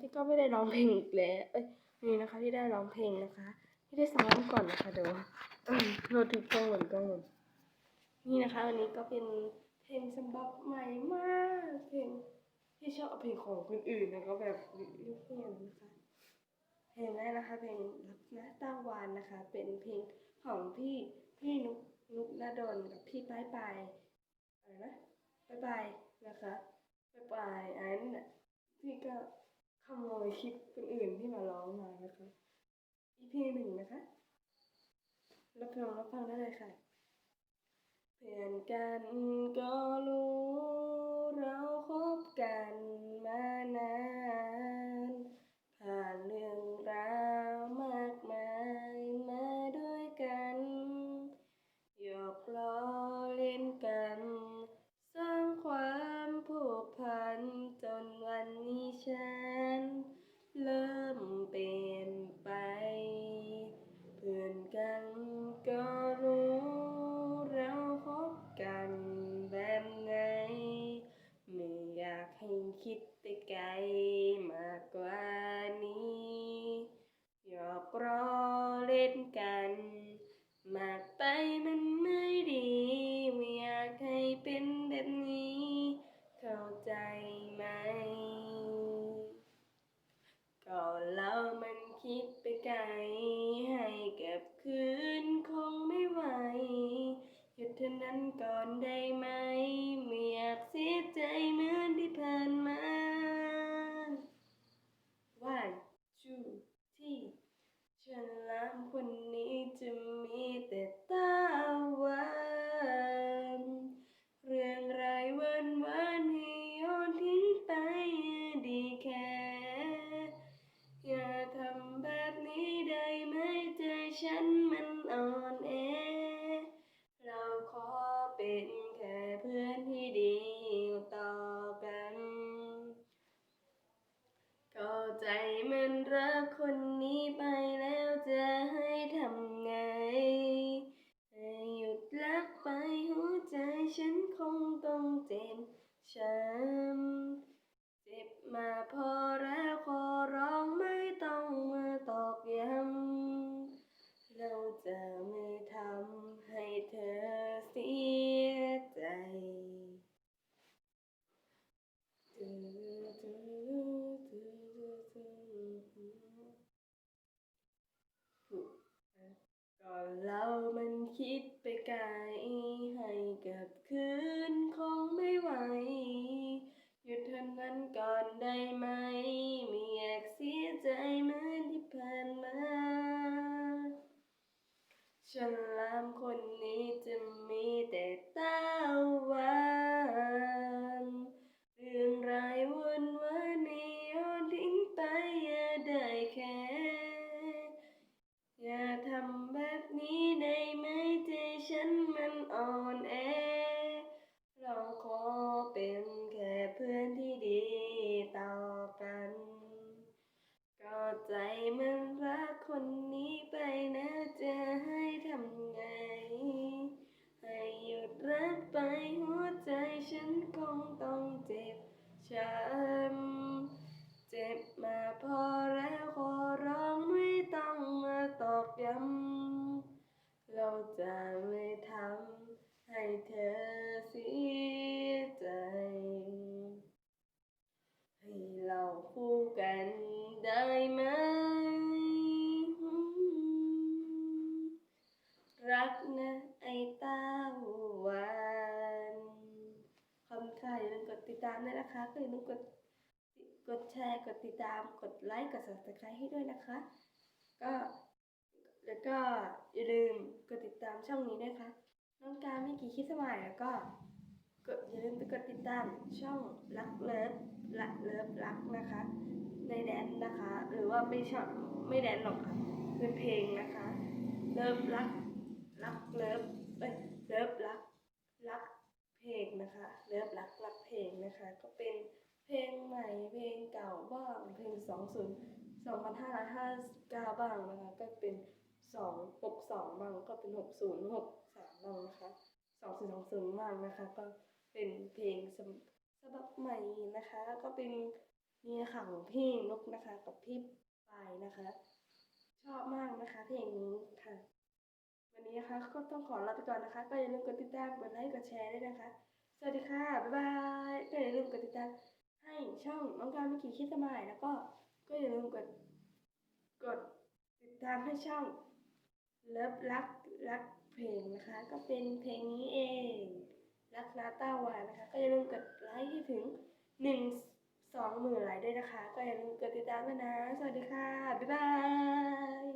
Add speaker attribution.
Speaker 1: ที่ก็ไม่ได้ร้องเพลงอีกแล้วเอ้ยนี่นะคะที่ได้ร้องเพลงนะคะ ที่ได้ซ้อมก่อนนะคะเดี๋ยวอืมโนตถึงกล้องหมุนกล้องหมุนนี่นะคะอันนี้ก็เป็นเพลงฉบับใหม่มากเพลงที่ชอบเอาเพลงของคนอื่นแล้วก็แบบยุคเปลี่ยนนะคะเพลงแรกนะคะเพลงรักนะตาวานนะคะ เป็นเพลงของพี่พี่นุกนุกนาดนกับพี่ป้ายปายอะไรนะป้ายปายนะคะป้ายปายอันนั้นน่พี่ก็ ยคลิปคนอื่นที่มาร้องมานะคะ EP หนึ่งนะคะ รับฟังรับฟังได้เลยค่ะ เพื่อนกันก็รู้ ให้คิดไปไกลมากกว่านี้หยอกล้อเล่นกัน มากไปมันไม่ดีไม่อยากให้เป็นแบบนี้ เข้าใจไหม ก็เรามันคิดไปไกล ให้เก็บคืนคงไม่ไหวหยุดเท่านั้นก่อนได้ อ่อนแอ เราขอเป็นแค่เพื่อนที่ดีต่อกัน ก็ใจมันรักคนนี้ไปแล้วจะให้ทำไงให้หยุดรักไปหัวใจฉันคงต้องเจ็บช้ำเจ็บมาพอ อนเรามันคิดไปไกล ให้กับคืนคงไม่ไหว หยุดเท่านั้นก่อนได้ไหม ไม่อยากเสียใจเหมือนที่ผ่านมาฉันลามคนนี้จะมีแต่ กัน ก็ใจมันรักคนนี้ไปนะจะให้ทำไง ให้หยุดรักไปหัวใจฉันคงต้องเจ็บช้ำเจ็บมาพอแล้วขอร้องไม่ต้องมาตอกย้ำเราจะ ดติดตามด้วยนะคะก็อย่าลืมกดกดแชร์ กดติดตาม กดไลค์ กด subscribe ให้ด้วยนะคะ ก็แล้วก็อย่าลืมกดติดตามช่องนี้ด้วยค่ะน้องการไม่กี่คิดสมัยแล้วก็กดอย่าลืมไปกดติดตามช่องรักเลิฟรักเลิฟรักนะคะ ในแดนนะคะ หรือว่าไม่ชอบไม่แดนหรอกค่ะเป็นเพลงนะคะเลิฟรักรักเลิฟเอ้ยเลิฟรักรักเพลงนะคะเลิฟรัก ลงนะคะ ก็เป็นเพลงใหม่เพลงเก่าบ้างเพลงสองศูนย์สองพันห้าร้อยห้าสิบเก้าบ้างนะคะ ก็เป็นสองหกสองบ้างก็เป็นหกศูนย์หกสามบ้างนะคะสองศูนย์สองศูนย์บ้างนะคะ ก็เป็นเพลงสฉบับใหม่นะคะ ก็เป็นเนี่นะคะของพี่นกนะคะ กับพี่ปายนะคะ ชอบมากนะคะเพลงนี้ค่ะ วันนี้นะคะก็ต้องขอลาไปก่อนนะคะ ก็อย่าลืมกดติดตามกดไลค์กดแชร์ด้วยนะคะ สวัสดีค่ะ บ๊ายบายก็อย่าลืมกดติดตามให้ช่องน้องการมิกิคิดสมายแล้วก็ก็อย่าลืมกดกดติดตามให้ช่องเลิฟรักรักเพลงนะคะ ก็เป็นเพลงนี้เอง รักนาต้าวานะคะ ก็อย่าลืมกดไลค์ให้ถึงหนึ่งสองหมื่นไลค์ด้วยนะคะ ก็อย่าลืมกดติดตามด้วยนะ สวัสดีค่ะ บ๊ายบาย